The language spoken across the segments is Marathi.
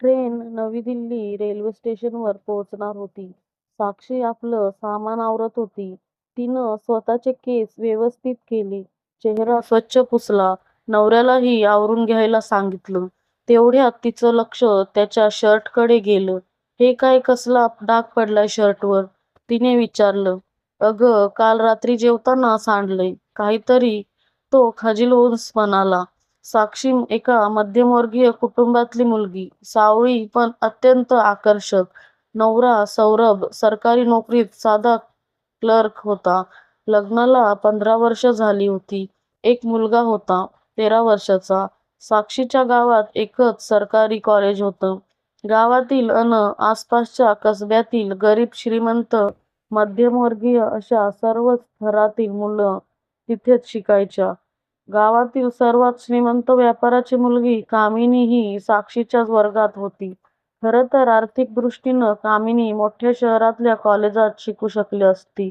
ट्रेन नवी दिल्ली रेल्वे स्टेशनवर पोहोचणार होती. साक्षी आपलं सामान आवरत होती. तिनं स्वतःचे केस व्यवस्थित केले, चेहरा स्वच्छ पुसला, नवऱ्यालाही आवरून घ्यायला सांगितलं. तेवढ्यात तिचं लक्ष त्याच्या शर्टकडे गेलं. हे काय कसला डाग पडलाय शर्टवर? तिने विचारलं. अगं काल रात्री जेवताना सांडलंय काहीतरी तो खजील म्हणाला. साक्षी एका मध्यमवर्गीय कुटुंबातली मुलगी. सावळी पण अत्यंत आकर्षक. नवरा सौरभ सरकारी नोकरीत साधा क्लर्क होता. लग्नाला पंधरा वर्ष झाली होती. एक मुलगा होता, तेरा वर्षाचा. साक्षीच्या गावात एकच सरकारी कॉलेज होतं. गावातील अन आसपासच्या कसब्यातील गरीब श्रीमंत, मध्यमवर्गीय अशा सर्वच थरातील मुलं तिथेच शिकायच्या. गावातील सर्वात श्रीमंत व्यापाराची मुलगी कामिनी ही साक्षीच्याच वर्गात होती. खरं तर आर्थिक दृष्टीनं कामिनी मोठ्या शहरातल्या कॉलेजात शिकू शकली असती.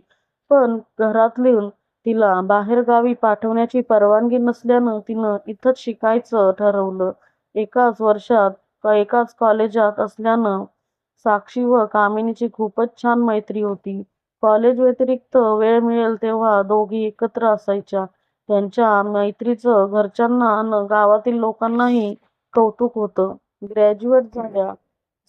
पण घरातून तिला बाहेरगावी पाठवण्याची परवानगी नसल्यानं तिनं इथंच शिकायचं ठरवलं. एकाच वर्षात एकाच कॉलेजात असल्यानं साक्षी व कामिनीची खूपच छान मैत्री होती. कॉलेज व्यतिरिक्त वेळ मिळेल तेव्हा दोघी एकत्र असायच्या. त्यांच्या मैत्रीचं घरच्यांना अन गावातील लोकांनाही कौतुक होतं. ग्रॅज्युएट झाल्या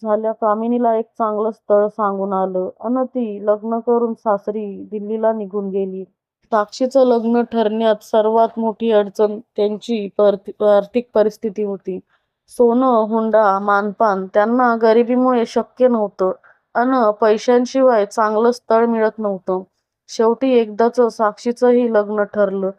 झाल्या कामिनीला एक चांगलं स्थळ सांगून आलं अन ती लग्न करून सासरी दिल्लीला निघून गेली. साक्षीचं लग्न ठरण्यात सर्वात मोठी अडचण त्यांची आर्थिक परिस्थिती होती. सोनं, हुंडा, मानपान त्यांना गरिबीमुळे शक्य नव्हतं अन पैशांशिवाय चांगलं स्थळ मिळत नव्हतं. शेवटी एकदाच साक्षीचंही लग्न ठरलं.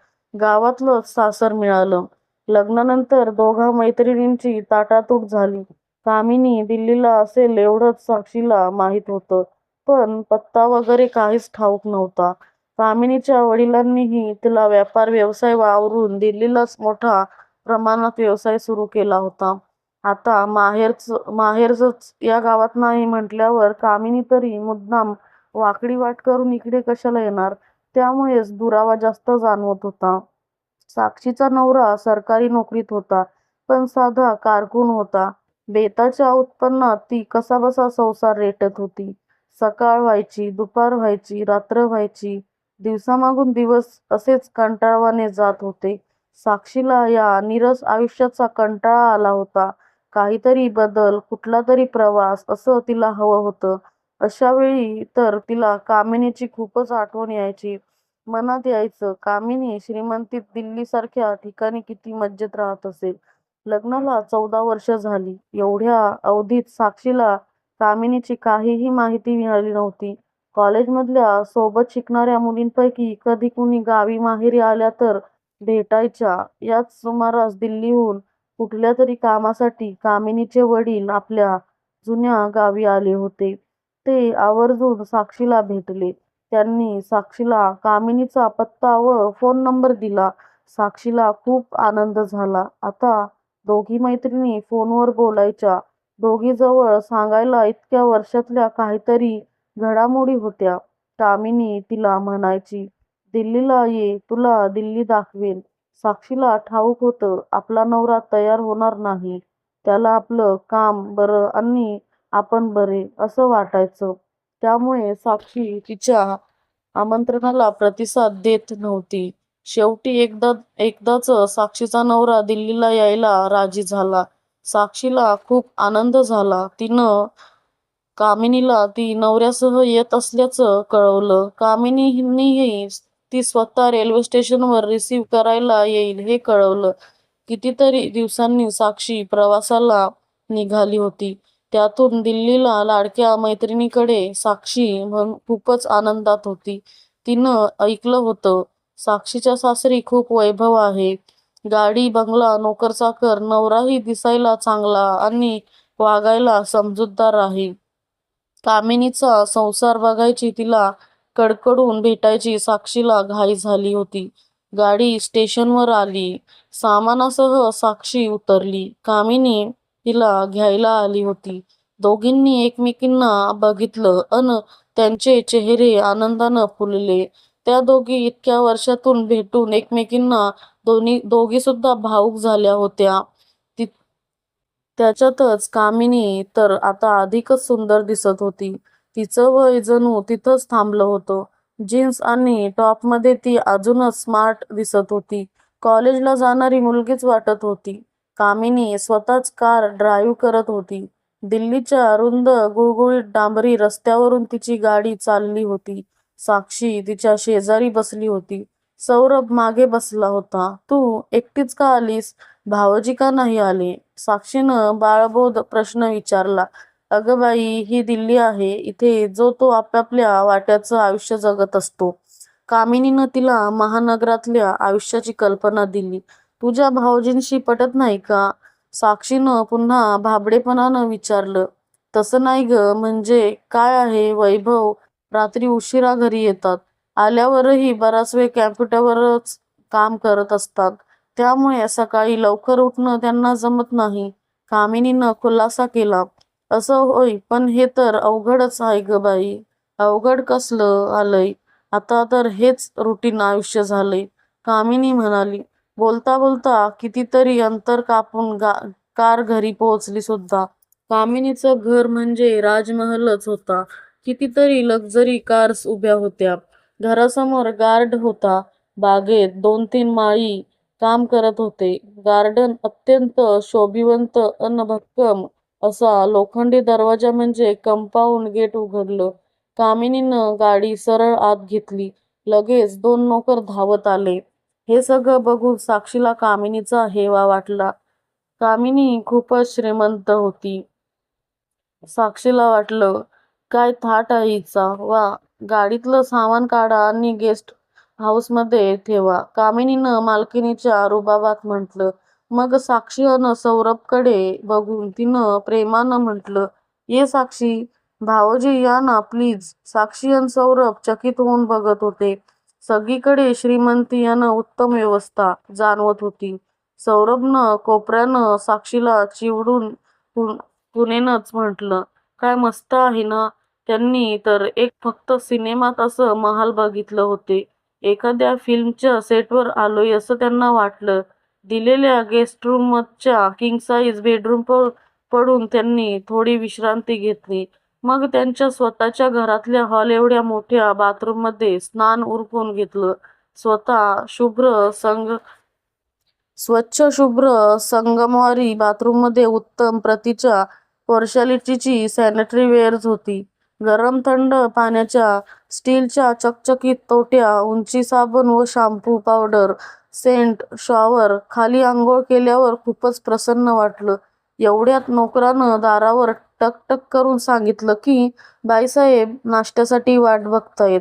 गावातलंच सासर मिळालं. लग्नानंतर दोघा मैत्रिणींची ताटातूट झाली. कामिनी दिल्लीला असेल एवढंच साक्षीला माहीत होतं. पण पत्ता वगैरे काहीच ठाऊक नव्हता. कामिनीच्या वडिलांनीही तिला व्यापार व्यवसाय वावरून दिल्लीलाच मोठा प्रमाणात व्यवसाय सुरू केला होता. आता माहेरच या गावात नाही म्हटल्यावर कामिनी तरी मुद्दाम वाकडी वाट करून इकडे कशाला येणार? त्यामुळेच दुरावा जास्त जाणवत होता. साक्षीचा नवरा सरकारी नोकरीत होता. पण साधा कारकून होता. बेताच्या उत्पन्नात ती कसाबसा संसार रेटत होती. सकाळ व्हायची, दुपार व्हायची, रात्र व्हायची. दिवसामागून दिवस असेच कंटाळवाने जात होते. साक्षीला या नीरस आयुष्याचा कंटाळा आला होता. काहीतरी बदल, कुठला तरी प्रवास असं तिला हवं होतं. अशावेळी तर तिला कामिनीची खूपच आठवण यायची. मनात यायचं, कामिनी श्रीमंतीत दिल्लीसारख्या ठिकाणी किती मज्जेत राहत असेल. लग्नाला चौदा वर्ष झाली. एवढ्या अवधीत साक्षीला कामिनीची काहीही माहिती मिळाली नव्हती. कॉलेजमधल्या सोबत शिकणाऱ्या मुलींपैकी कधी कुणी गावी माहेरी आल्या तर भेटायच्या. याच सुमारास दिल्लीहून कुठल्या तरी कामासाठी कामिनीचे वडील आपल्या जुन्या गावी आले होते. ते आवर्जून साक्षीला भेटले. त्यांनी साक्षीला कामिनीचा पत्ता व फोन नंबर दिला. साक्षीला खूप आनंद झाला. आता दोघी मैत्रिणी फोनवर बोलायच्या. दोघीजवळ सांगायला इतक्या वर्षातल्या काहीतरी घडामोडी होत्या. कामिनी तिला म्हणायची, दिल्लीला ये, तुला दिल्ली दाखवेन. साक्षीला ठाऊक होतं आपला नवरा तयार होणार नाही. त्याला आपलं काम बरं आणि आपण बरे असं वाटायचं. त्यामुळे साक्षी तिच्या आमंत्रणाला प्रतिसाद देत नव्हती. शेवटी एकदा एकदाच साक्षीचा नवरा दिल्लीला यायला राजी झाला. साक्षीला खूप आनंद झाला. तिनं कामिनीला ती नवऱ्यासह येत असल्याचं कळवलं. कामिनीनीही ती स्वतः रेल्वे स्टेशनवर रिसीव्ह करायला येईल हे कळवलं. कितीतरी दिवसांनी साक्षी प्रवासाला निघाली होती. त्यातून दिल्लीला लाडक्या मैत्रिणीकडे. साक्षी खूपच आनंदात होती. तिनं ऐकलं होतं, साक्षीच्या सासरी खूप वैभव आहे. गाडी, बंगला, नोकरचाकर, नवराही दिसायला चांगला आणि वागायला समजूतदार आहे. कामिनीचा संसार बघायची तिला कडकडून भेटायची साक्षीला घाई झाली होती. गाडी स्टेशनवर आली. सामानासह साक्षी उतरली. कामिनी तिला घ्यायला आली होती. दोघींनी एकमेकींना बघितलं अन त्यांचे चेहरे आनंदानं फुलले. त्या दोघी इतक्या वर्षातून भेटून एकमेकींना दोन्ही दोघी सुद्धा भावूक झाल्या होत्या. त्याच्यातच कामिनी तर आता अधिकच सुंदर दिसत होती. तिचं वय जणू तिथंच थांबलं होतं. जीन्स आणि टॉपमध्ये ती अजूनच स्मार्ट दिसत होती. कॉलेजला जाणारी मुलगीच वाटत होती. कामिनी स्वतःच कार ड्राईव्ह करत होती. दिल्लीच्या रुंद गुळगुळीत डांबरी रस्त्यावरून तिची गाडी चालली होती. साक्षी तिच्या शेजारी बसली होती. सौरभ मागे बसला होता. तू एकटीच का आलीस? भावजी का नाही आले? साक्षीनं बाळबोध प्रश्न विचारला. अगं बाई, ही दिल्ली आहे. इथे जो तो आपापल्या वाट्याचं आयुष्य जगत असतो. कामिनीनं तिला महानगरातल्या आयुष्याची कल्पना दिली. तुझ्या भाऊजींशी पटत नाही का? साक्षीनं पुन्हा भाबडेपणानं विचारलं. तसं नाही ग म्हणजे काय आहे, वैभव रात्री उशिरा घरी येतात. आल्यावरही बराच वेळ कॅम्प्युटरवरच काम करत असतात. त्यामुळे सकाळी लवकर उठणं त्यांना जमत नाही. कामिनीनं खुलासा केला. असं होय, पण हे तर अवघडच आहे ग बाई. अवघड कसलं आलंय? आता तर हेच रुटीन आयुष्य झालंय, कामिनी म्हणाली. बोलता बोलता कितीतरी अंतर कापून कार घरी पोहोचली सुद्धा. कामिनीचं घर म्हणजे राजमहलच होता. कितीतरी लक्झरी कार्स उभ्या होत्या. घरासमोर गार्ड होता. बागेत दोन-तीन माळी काम करत होते. गार्डन अत्यंत शोभिवंत अन भक्कम असा लोखंडी दरवाजा म्हणजे कंपाऊंड गेट उघडलं. कामिनीनं गाडी सरळ आत घेतली. लगेच दोन नोकर धावत आले. हे सगळं बघून साक्षीला कामिनीचा हेवा वाटला. कामिनी खूपच श्रीमंत होती. साक्षीला वाटलं, काय थाट आहे हिचा. वा, गाडीतलं सामान काढा आणि गेस्ट हाऊसमध्ये ठेवा, कामिनीनं मालकिनीच्या रुबाबात म्हटलं. मग साक्षी अन सौरभकडे बघून तिनं प्रेमानं म्हटलं, ये साक्षी, भावजी या ना प्लीज. साक्षी अन सौरभ चकित होऊन बघत होते. सगळीकडे श्रीमंती यानं उत्तम व्यवस्था जाणवत होती. सौरभनं कोपऱ्यानं साक्षीला चिवडून पुणेनंच म्हटलं, काय मस्त आहे ना? त्यांनी तर एक फक्त सिनेमात असं महाल बघितलं होते. एखाद्या फिल्मच्या सेटवर आलोय असं त्यांना वाटलं. दिलेल्या गेस्टरूमच्या किंग साईज बेडरूम पडून त्यांनी थोडी विश्रांती घेतली. मग त्यांच्या स्वतःच्या घरातल्या हॉल एवढ्या मोठ्या बाथरूममध्ये स्नान उरकून घेतलं. स्वतः शुभ्र संग स्वच्छ शुभ्र संगमवारी बाथरूममध्ये उत्तम प्रतीच्या पर्शालिटीची सॅनिटरी वेअर्स होती. गरम थंड पाण्याच्या स्टीलच्या चकचकीत तोट्या, उंची साबण व शॅम्पू, पावडर, सेंट शॉवर. खाली आंघोळ केल्यावर खूपच प्रसन्न वाटलं. एवढ्यात नोकरानं दारावर टक टक करून सांगितलं की, बाईसाहेब नाश्त्यासाठी वाट बघतायत.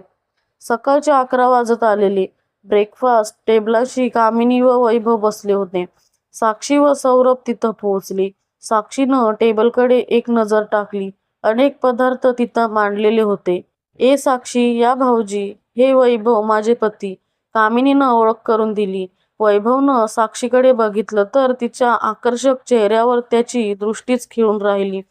सकाळचे अकरा वाजत आलेले. ब्रेकफास्ट टेबलाशी कामिनी व वैभव बसले होते. साक्षी व सौरभ तिथं पोहोचले. साक्षीनं टेबलकडे एक नजर टाकली. अनेक पदार्थ तिथं मांडलेले होते. ए साक्षी, या भाऊजी हे वैभव माझे पती. कामिनीनं ओळख करून दिली. वैभवनं साक्षीकडे बघितलं तर तिच्या आकर्षक चेहऱ्यावर त्याची दृष्टीच खिळून राहिली.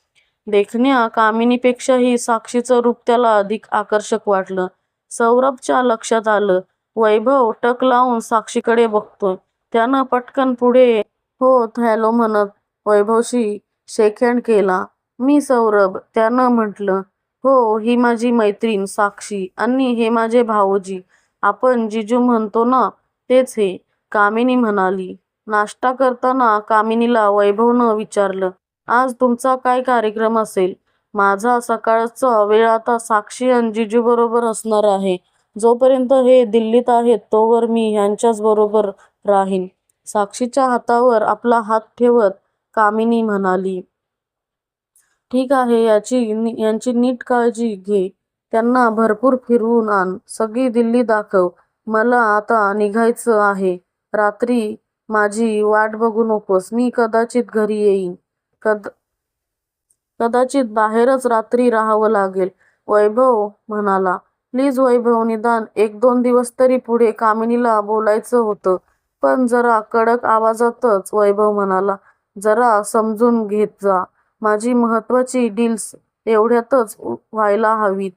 देखण्या कामिनीपेक्षाही साक्षीचं रूप त्याला अधिक आकर्षक वाटलं. सौरभच्या लक्षात आलं, वैभव टक लावून साक्षीकडे बघतोय. त्यानं पटकन पुढे होत हॅलो म्हणत वैभवशी शेकहँड केला. मी सौरभ, त्यानं म्हटलं. हो, ही माझी मैत्रीण साक्षी आणि हे माझे भाऊजी आपण जिजू म्हणतो ना, तेच हे, कामिनी म्हणाली. नाश्ता करताना कामिनीला वैभवनं विचारलं, आज तुमचा काय कार्यक्रम असेल? माझा सकाळचा वेळ आता साक्षी आणि जिजूबरोबर असणार आहे. जोपर्यंत हे दिल्लीत आहेत तोवर मी ह्यांच्याचबरोबर राहीन. साक्षीच्या हातावर आपला हात ठेवत कामिनी म्हणाली. ठीक आहे, याची यांची नीट काळजी घे. त्यांना भरपूर फिरवून आण. सगळी दिल्ली दाखव. मला आता निघायचं आहे. रात्री माझी वाट बघू नकोस. मी कदाचित घरी येईन. कदाचित बाहेरच रात्री राहावं लागेल. वैभव म्हणाला. प्लीज वैभव, निदान एक-दोन दिवस तरी पुढे कामिनीला बोलायचं होतं. पण जरा कडक आवाजातच वैभव म्हणाला. जरा समजून घेत जा. माझी महत्त्वाची डील्स एवढ्यातच व्हायला हवीत.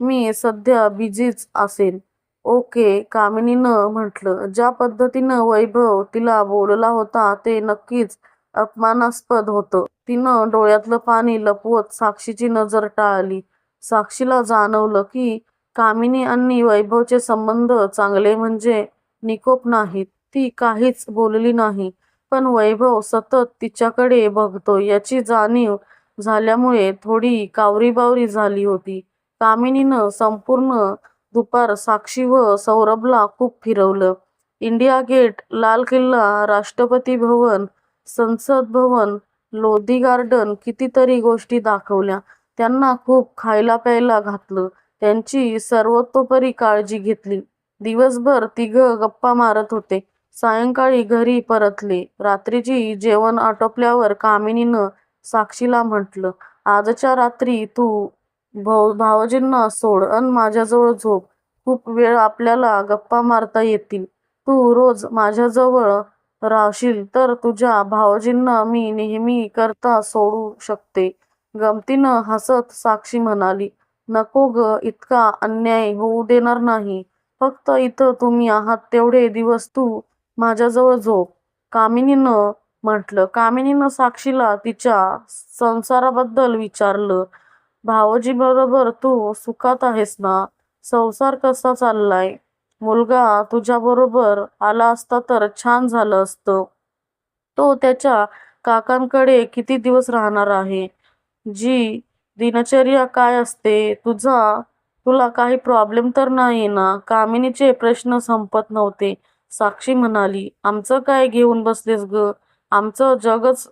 मी सध्या बिझीच असेन. ओके, कामिनीनं म्हटलं. ज्या पद्धतीनं वैभव तिला बोलला होता ते नक्कीच अपमानास्पद होतं. तिनं डोळ्यातलं पाणी लपवत साक्षीची नजर टाळली. साक्षीला जाणवलं की कामिनी आणि वैभवचे संबंध चांगले म्हणजे निकोप नाहीत. ती काहीच बोलली नाही. पण वैभव सतत तिच्याकडे बघतो याची जाणीव झाल्यामुळे थोडी कावरीबावरी झाली होती. कामिनीनं संपूर्ण दुपार साक्षी व सौरभला खूप फिरवलं. इंडिया गेट, लाल किल्ला, राष्ट्रपती भवन, संसद भवन, लोधी गार्डन कितीतरी गोष्टी दाखवल्या. त्यांना खूप खायला प्यायला घातलं. त्यांची सर्वतोपरी काळजी घेतली. दिवसभर तिघं गप्पा मारत होते. सायंकाळी घरी परतले. रात्रीची जेवण आटोपल्यावर कामिनीनं साक्षीला म्हटलं, आजच्या रात्री तू भावोजींना सोड अन माझ्याजवळ झोप. खूप वेळ आपल्याला गप्पा मारता येतील. तू रोज माझ्याजवळ राहशील तर तुझ्या भावजींना मी नेहमी करता सोडू शकते. गमतीनं हसत साक्षी म्हणाली, नको गं, इतका अन्याय होऊ देणार नाही. फक्त इथं तुम्ही आहात तेवढे दिवस तू माझ्याजवळ झोप. कामिनीनं म्हटलं. कामिनीनं साक्षीला तिच्या संसाराबद्दल विचारलं. भावजी बरोबर तू सुखात आहेस ना? संसार कसा चाललाय? मुलगा तुझ्याबरोबर आला असता तर छान झालं असतं. तो त्याच्या काकांकडे किती दिवस राहणार आहे? जी दिनचर्या काय असते? तुझा तुला काही प्रॉब्लेम तर नाही ना? कामिनीचे प्रश्न संपत नव्हते. साक्षी म्हणाली, आमचं काय घेऊन बसलेस ग आमचं जगच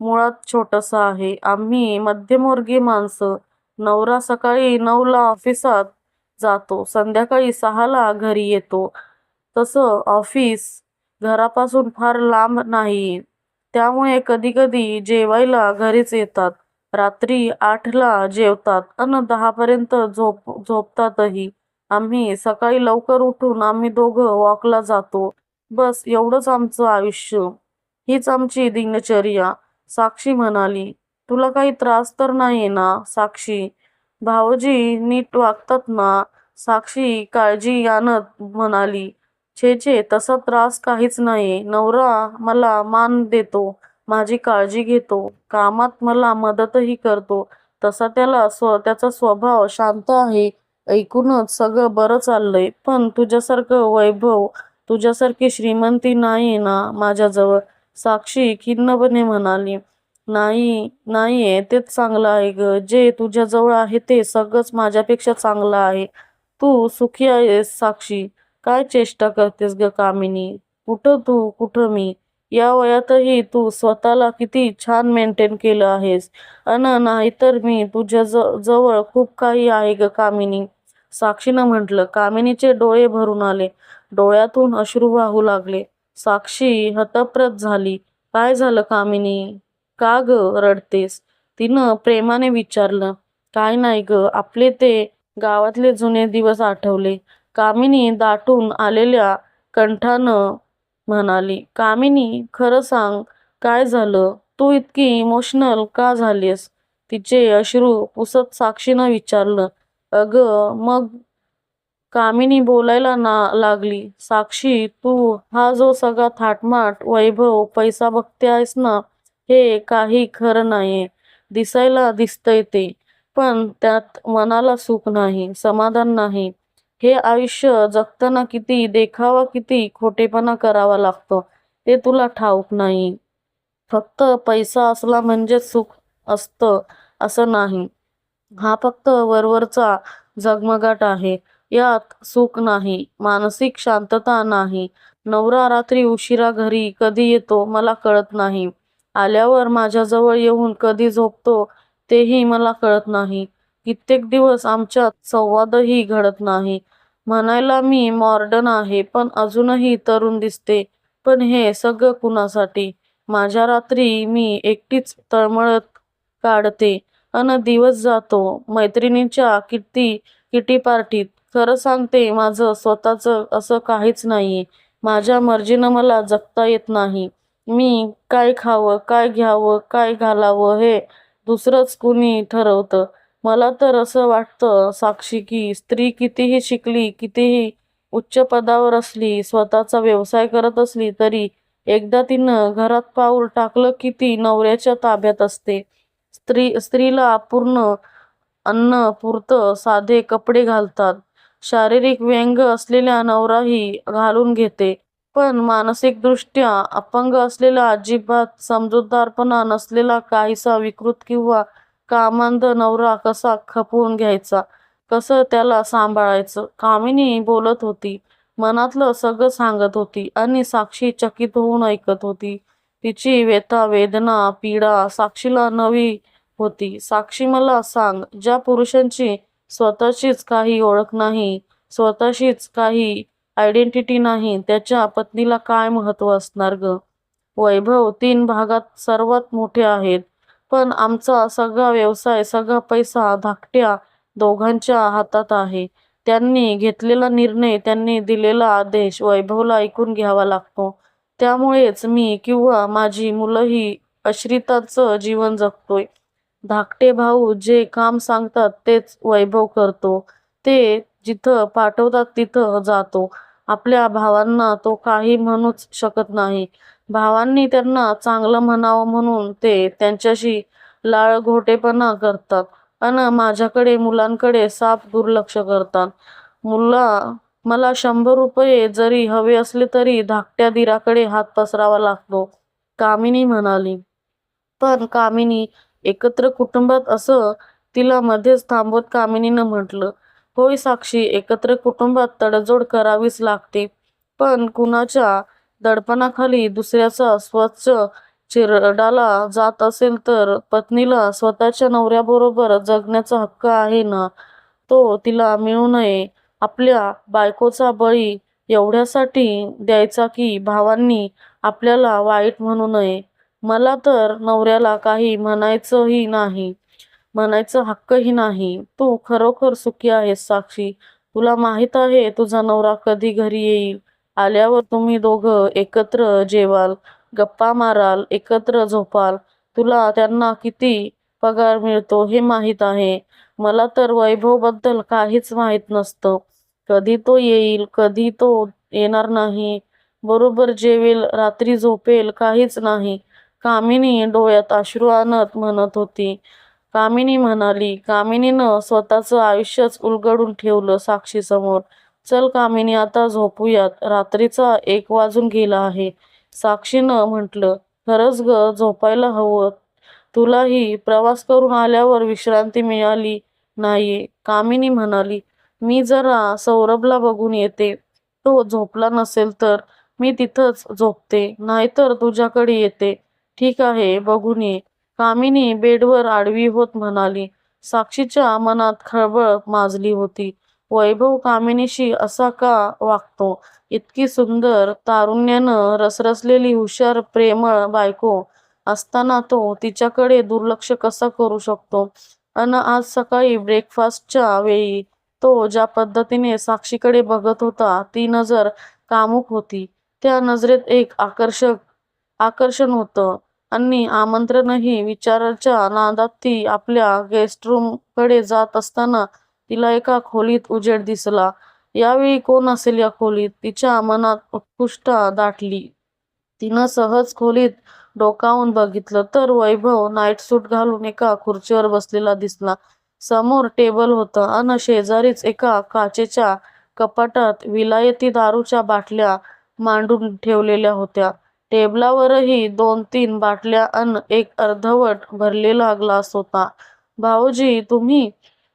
मुळात छोटंसं आहे. आम्ही मध्यमवर्गीय माणसं. नवरा सकाळी नऊला ऑफिसात जातो. संध्याकाळी सहाला घरी येतो. तसं ऑफिस घरापासून फार लांब नाही त्यामुळे कधीकधी जेवायला घरीच येतात. रात्री आठला जेवतात अन दहापर्यंत झोप झोपतातही. आम्ही सकाळी लवकर उठून आम्ही दोघं वॉकला जातो. बस एवढंच आमचं आयुष्य. हीच आमची दिनचर्या. साक्षी म्हणाली, तुला काही त्रास तर नाही ना? साक्षी, भाऊजी नीट वागतात ना? साक्षी काळजी आणत म्हणाली, छे छे तसा त्रास काहीच नाही नवरा मला मान देतो, माझी काळजी घेतो, कामात मला मदतही करतो. तसा त्याला स्व त्याचा स्वभाव शांत आहे. ऐकूनच सगळं बरं चाललंय. पण तुझ्यासारखं वैभव, तुझ्यासारखी श्रीमंती नाही ना माझ्याजवळ. साक्षी खिन्नपणे म्हणाली, नाही नाहीये तेच चांगलं आहे गं. जे तुझ्याजवळ आहे ते सगळंच माझ्यापेक्षा चांगलं आहे. तू सुखी आहेस साक्षी. काय चेष्टा करतेस गं कामिनी? कुठं तू कुठं मी. या वयातही तू स्वतःला किती छान मेंटेन केलं आहेस. अन नाहीतर मी तुझ्या जवळ खूप काही आहे गं कामिनी. साक्षीनं म्हटलं. कामिनीचे डोळे भरून आले. डोळ्यातून अश्रू वाहू लागले. साक्षी हतप्रत झाली. काय झालं कामिनी? का गं रडतेस? तिनं प्रेमाने विचारलं. काय नाही ग आपले ते गावातले जुने दिवस आठवले. कामिनी दाटून आलेल्या कंठानं म्हणाली. कामिनी, खरं सांग काय झालं? तू इतकी इमोशनल का झालीस तिचे अश्रू पुसत साक्षीनं विचारलं. अगं मग कामिनी बोलायला ना लागली. साक्षी, तू हा जो सगळा थाटमाट, वैभव, पैसा बघते आहेस ना, हे काही खरं नाही दिसायला दिसतंय ते. पण त्यात मनाला सुख नाही, समाधान नाही. हे आयुष्य जगताना किती देखावा, किती खोटेपणा करावा लागतो ते तुला ठाऊक नाही. फक्त पैसा असला म्हणजेच सुख असतं असं नाही. हा फक्त वरवरचा झगमगाट आहे. यात सुख नाही, मानसिक शांतता नाही. नवरा रात्री उशिरा घरी कधी येतो मला कळत नाही. आल्यावर माझ्याजवळ येऊन कधी झोपतो तेही मला कळत नाही. कित्येक दिवस आमच्यात संवादही घडत नाही. म्हणायला मी मॉर्डन आहे पण अजूनही तरुण दिसते. पण हे सगळं कुणासाठी? माझ्या रात्री मी एकटीच तळमळत काढते अन दिवस जातो मैत्रिणीच्या किती किटी पार्टीत. खरं सांगते माझं स्वतःचं असं काहीच नाही माझ्या मर्जीनं मला जगता येत नाही. मी काय खावं, काय घ्यावं, काय घालावं हे दुसरंच कुणी ठरवतं. मला तर असं वाटतं साक्षी की स्त्री कितीही शिकली, कितीही उच्च पदावर असली, स्वतःचा व्यवसाय करत असली तरी एकदा तिनं घरात पाऊल टाकलं की ती नवऱ्याच्या ताब्यात असते. स्त्री स्त्रीला अपूर्ण अन्न पुरतं साधे कपडे घालतात. शारीरिक व्यंग असलेल्या नवराही घालून घेते. पण मानसिकदृष्ट्या अपंग असलेला अजिबात समजूतदारपणा नसलेला काहीसा विकृत किंवा कामांध नवरा कसा खपवून घ्यायचा? कसं त्याला सांभाळायचं? कामिनी बोलत होती. मनातलं सगळं सांगत होती आणि साक्षी चकित होऊन ऐकत होती. तिची व्यथा वेदना पीडा साक्षीला नवी होती. साक्षी मला सांग ज्या पुरुषांची स्वतःचीच काही ओळख नाही स्वतःशीच काही आयडेंटिटी नाही त्याच्या पत्नीला काय महत्त्व असणार ग? वैभव तीन भागात सर्वात मोठे आहेत. पण आमचा सगळा व्यवसाय सगळा पैसा धाकट्या दोघांच्या हातात आहे. त्यांनी घेतलेला निर्णय त्यांनी दिलेला आदेश वैभवला ऐकून घ्यावा लागतो. त्यामुळेच मी किंवा माझी मुलंही आश्रिताचं जीवन जगतोय. धाकटे भाऊ जे काम सांगतात तेच वैभव करतो. ते जिथं पाठवतात तिथं जातो. आपल्या भावांना तो काही म्हणूच शकत नाही. भावांनी त्यांना चांगलं म्हणावं म्हणून ते त्यांच्याशी लाळघोटेपणा करतात अन माझ्याकडे मुलांकडे साफ दुर्लक्ष करतात. मुला मला शंभर रुपये जरी हवे असले तरी धाकट्या दिराकडे हात पसरावा लागतो कामिनी म्हणाली. पण कामिनी एकत्र कुटुंबात असं तिला मध्येच थांबवत कामिनीनं म्हटलं होय साक्षी एकत्र कुटुंबात तडजोड करावीच लागते. पण कुणाच्या दडपणाखाली दुसऱ्याचा स्वच्छ चिरडाला जात असेल तर पत्नीला स्वतःच्या नवऱ्याबरोबर जगण्याचा हक्क आहे ना? तो तिला मिळू नये. आपल्या बायकोचा बळी एवढ्यासाठी द्यायचा की भावांनी आपल्याला वाईट म्हणू नये. मला तर नवऱ्याला काही म्हणायचंही नाही. म्हणायचं हक्कही नाही. तू खरोखर सुखी आहेस साक्षी. तुला माहीत आहे तुझा नवरा कधी घरी येईल? आल्यावर तुम्ही दोघं एकत्र जेवाल गप्पा माराल एकत्र झोपाल. तुला त्यांना किती पगार मिळतो हे माहीत आहे. मला तर वैभवबद्दल काहीच माहीत नसतं. कधी तो येईल कधी तो येणार नाही. बरोबर जेवेल रात्री झोपेल काहीच नाही. कामिनी डोळ्यात अश्रू आणत म्हणत होती. कामिनी म्हणाली कामिनीनं स्वतःचं आयुष्यच उलगडून ठेवलं साक्षीसमोर. चल कामिनी आता झोपूयात. रात्रीचा एक वाजून गेला आहे. साक्षीनं म्हटलं खरंच ग झोपायला हवं. तुलाही प्रवास करून आल्यावर विश्रांती मिळाली नाहीये कामिनी म्हणाली मी जरा सौरभला बघून येते. तो झोपला नसेल तर मी तिथंच झोपते. नाहीतर तुझ्याकडे येते. ठीक आहे बघून ये. कामिनी बेडवर आडवी होत म्हणाली. साक्षीच्या मनात खळबळ माजली होती. वैभव कामिनीशी असा का वागतो? इतकी सुंदर तारुण्यानं रसरसलेली हुशार प्रेमळ बायको असताना तो तिच्याकडे दुर्लक्ष कसा करू शकतो? अन आज सकाळी ब्रेकफास्टच्या वेळी तो ज्या पद्धतीने साक्षीकडे बघत होता ती नजर कामुक होती. त्या नजरेत एक आकर्षक आकर्षण होतं. आणि आमंत्रणही विचाराच्या नादात ती आपल्या गेस्टरूमकडे जात असताना तिला एका खोलीत उजेड दिसला. यावेळी कोण असेल या खोलीत? तिच्या मनात उत्कृष्ट दाटली. तिनं सहज खोलीत डोकावून बघितलं तर वैभव नाईट सूट घालून एका खुर्चीवर बसलेला दिसला. समोर टेबल होतं आणि शेजारीच एका काचेच्या कपाटात विलायती दारूच्या बाटल्या मांडून ठेवलेल्या होत्या. टेबलावरही दोन तीन बाटल्या अन एक अर्धवट भरलेला ग्लास होता. भाऊजी तुम्ही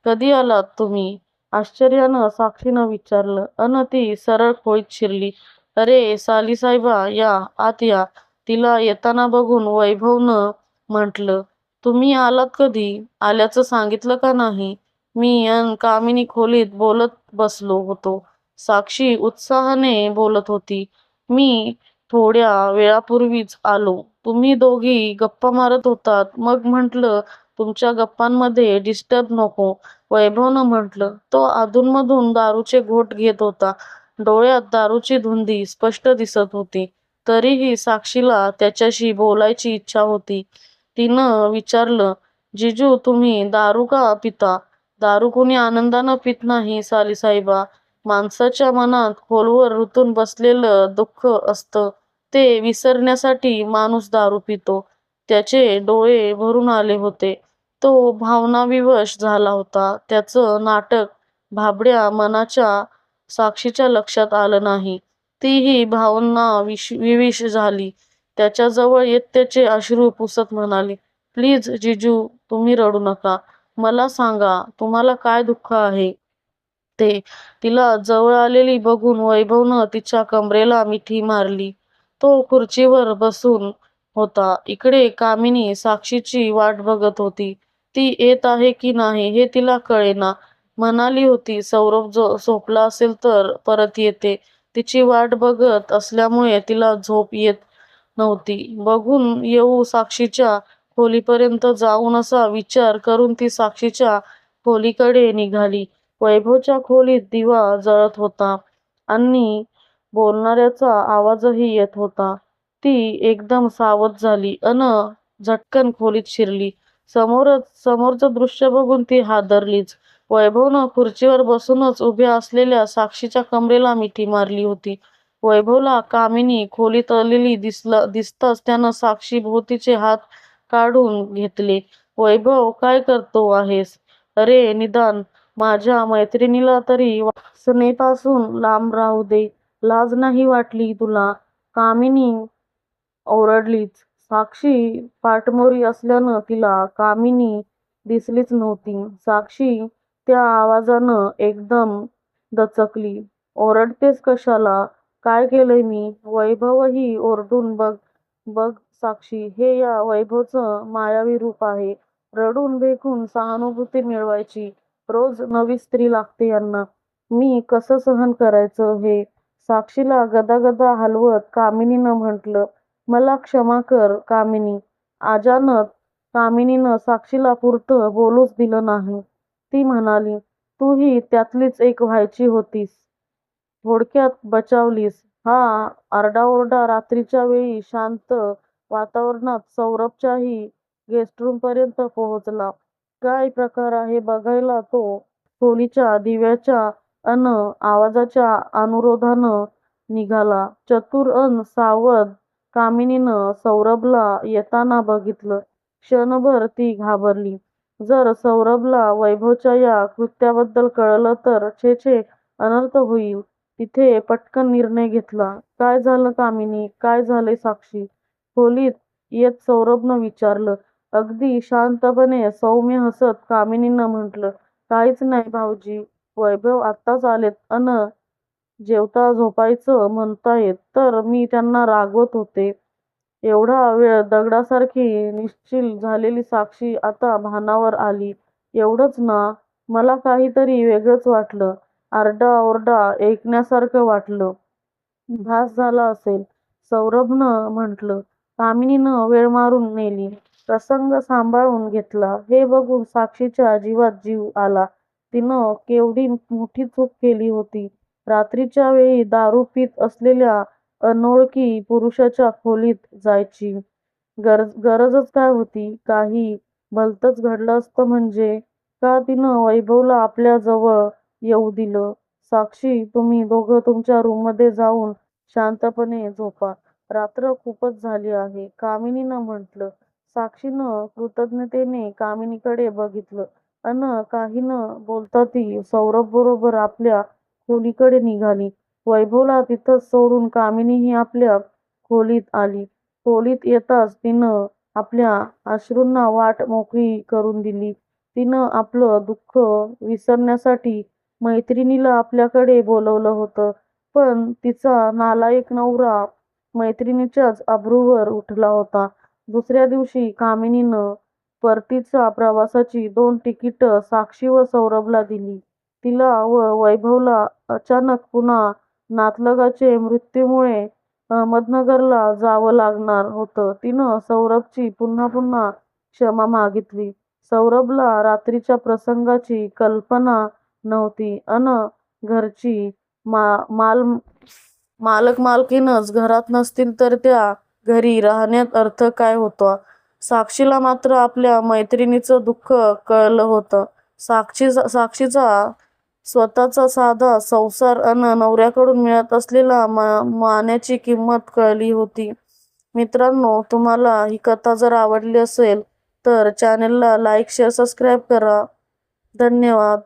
कधी आलात तुम्ही? आश्चर्यानं साक्षीनं विचारलं. अन ती सरळ खोलीत शिरली. अरे सालीसाहेबा या आत या. तिला येताना बघून वैभवनं म्हटलं तुम्ही आलात कधी? आल्याचं सांगितलं का नाही? मी अन कामिनी खोलीत बोलत बसलो होतो. साक्षी उत्साहाने बोलत होती. मी थोड्या वेळापूर्वीच आलो. तुम्ही दोघी गप्पा मारत होतात. मग म्हटलं तुमच्या गप्पांमध्ये डिस्टर्ब नको. वैभवनं म्हटलं तो अधूनमधून दारूचे घोट घेत होता. डोळ्यात दारूची धुंदी स्पष्ट दिसत होती. तरीही साक्षीला त्याच्याशी बोलायची इच्छा होती. तिनं विचारलं जिजू तुम्ही दारू का पिता? दारू कुणी आनंदानं पित नाही सालीसाहेबा माणसाच्या मनात खोलवर रुतून बसलेलं दुःख असतं ते विसरण्यासाठी माणूस दारू पितो. त्याचे डोळे भरून आले होते. तो भावनाविवश झाला होता. त्याचं नाटक भाबड्या मनाच्या साक्षीच्या लक्षात आलं नाही. तीही भावना विश विविश झाली. त्याच्याजवळ येत त्याचे अश्रू पुसत म्हणाली, प्लीज जिजू तुम्ही रडू नका. मला सांगा तुम्हाला काय दुःख आहे बघते तिला जवळ आलेली बघून वैभवनं तिच्या कमरेला मिठी मारली. तो खुर्चीवर बसून होता. इकडे कामिनी साक्षीची वाट बघत होती. ती येत आहे की नाही हे तिला कळेना. म्हणाली होती सौरभ झोपला असेल तर परत येते. तिची वाट बघत असल्यामुळे तिला झोप येत नव्हती. बघून येऊ साक्षीच्या खोलीपर्यंत जाऊन असा विचार करून ती साक्षीच्या खोलीकडे निघाली. वैभवच्या खोलीत दिवा जळत होता आणि बोलणाऱ्याचा आवाजही येत होता. ती एकदम सावध झाली अन झटकन खोलीत शिरली. समोरच समोरचं दृश्य बघून ती हादरलीच. वैभवनं खुर्चीवर बसूनच उभ्या असलेल्या साक्षीच्या कमरेला मिठी मारली होती. वैभवला कामिनी खोलीत आलेली दिसताच त्यानं साक्षी भोवतीचे हात काढून घेतले. वैभव काय करतो आहेस? अरे निदान माझ्या मैत्रिणीला तरी वासनेपासून लांब राहू दे. लाज नाही वाटली तुला? कामिनी ओरडलीच. साक्षी पाठमोरी असल्यानं तिला कामिनी दिसलीच नव्हती. साक्षी त्या आवाजानं एकदम दचकली. ओरडतेस कशाला? काय केलंय मी? वैभवही ओरडून बघ साक्षी हे या वैभवचं मायावी रूप आहे. रडून भेकून सहानुभूती मिळवायची. रोज नवी स्त्री लागते यांना. मी कसं सहन करायचं हे? साक्षीला गदागदा हलवत कामिनीनं म्हटलं, मला क्षमा कर कामिनी. आजानत कामिनीनं साक्षीला पुरतं बोलूच दिलं नाही. ती म्हणाली, तूही त्यातलीच एक व्हायची होतीस. थोडक्यात बचावलीस. हा आरडाओरडा रात्रीच्या वेळी शांत वातावरणात सौरभच्याही गेस्टरूमपर्यंत पोहोचला. काय प्रकार आहे बघायला तो खोलीच्या दिव्याच्या अन आवाजाच्या अनुरोधानं निघाला. चतुर अन सावध कामिनीनं सौरभला येताना बघितलं. क्षणभर ती घाबरली. जर सौरभला वैभवच्या या कृत्याबद्दल कळलं तर छे छे अनर्थ होईल. तिथे पटकन निर्णय घेतला. काय झालं कामिनी? काय झालंय साक्षी? खोलीत येत सौरभनं विचारलं. अगदी शांतपणे सौम्य हसत कामिनीनं म्हटलं, काहीच नाही भाऊजी. वैभव आत्ताच आलेत अन जेवता झोपायचं म्हणतायत तर मी त्यांना रागवत होते. एवढा वेळ दगडासारखी निश्चिल झालेली साक्षी आता भानावर आली. एवढंच ना? मला काहीतरी वेगळंच वाटलं. आरडा ओरडा ऐकण्यासारखं वाटलं. भास झाला असेल, सौरभनं म्हटलं. कामिनीनं वेळ मारून नेली. प्रसंग सांभाळून घेतला हे बघून साक्षीच्या जीवात जीव आला. तिनं केवढी मोठी चूक केली होती. रात्रीच्या वेळी दारू पीत असलेल्या अनोळखी पुरुषाच्या खोलीत जायची गरजच काय होती? काही भलतंच घडलं असतं म्हणजे? का तिनं वैभवला आपल्या जवळ येऊ दिलं? साक्षी तुम्ही दोघं तुमच्या रूममध्ये जाऊन शांतपणे झोपा. रात्र खूपच झाली आहे, कामिनीनं म्हटलं. साक्षीनं कृतज्ञतेने कामिनीकडे बघितलं अन काही न बोलता ती सौरभ बरोबर आपल्या खोलीकडे निघाली. वैभवला तिथंच सोडून कामिनीही आपल्या खोलीत आली. खोलीत येताच तिनं आपल्या अश्रूंना वाट मोकळी करून दिली. तिनं आपलं दुःख विसरण्यासाठी मैत्रिणीला आपल्याकडे बोलवलं होतं. पण तिचा नालायक नवरा मैत्रिणीच्याच अब्रूवर उठला होता. दुसऱ्या दिवशी कामिनीनं परतीच्या प्रवासाची दोन तिकीटं साक्षी व सौरभला दिली. तिला व वैभवला अचानक पुन्हा नातलगाचे मृत्यूमुळे अहमदनगरला जावं लागणार होतं. तिनं सौरभची पुन्हा पुन्हा क्षमा मागितली. सौरभला रात्रीच्या प्रसंगाची कल्पना नव्हती अन घरची मा माल मालक मालकीनच घरात नसतील तर त्या घरी राहण्यात अर्थ काय होता? साक्षीला मात्र आपल्या मैत्रिणीचं दुःख कळलं होतं. साक्षीचा स्वतःचा साधा संसार अन नवऱ्याकडून मिळत असलेला मा मान्याची किंमत कळली होती. मित्रांनो तुम्हाला ही कथा जर आवडली असेल तर चॅनेलला लाईक शेअर सबस्क्राईब करा. धन्यवाद.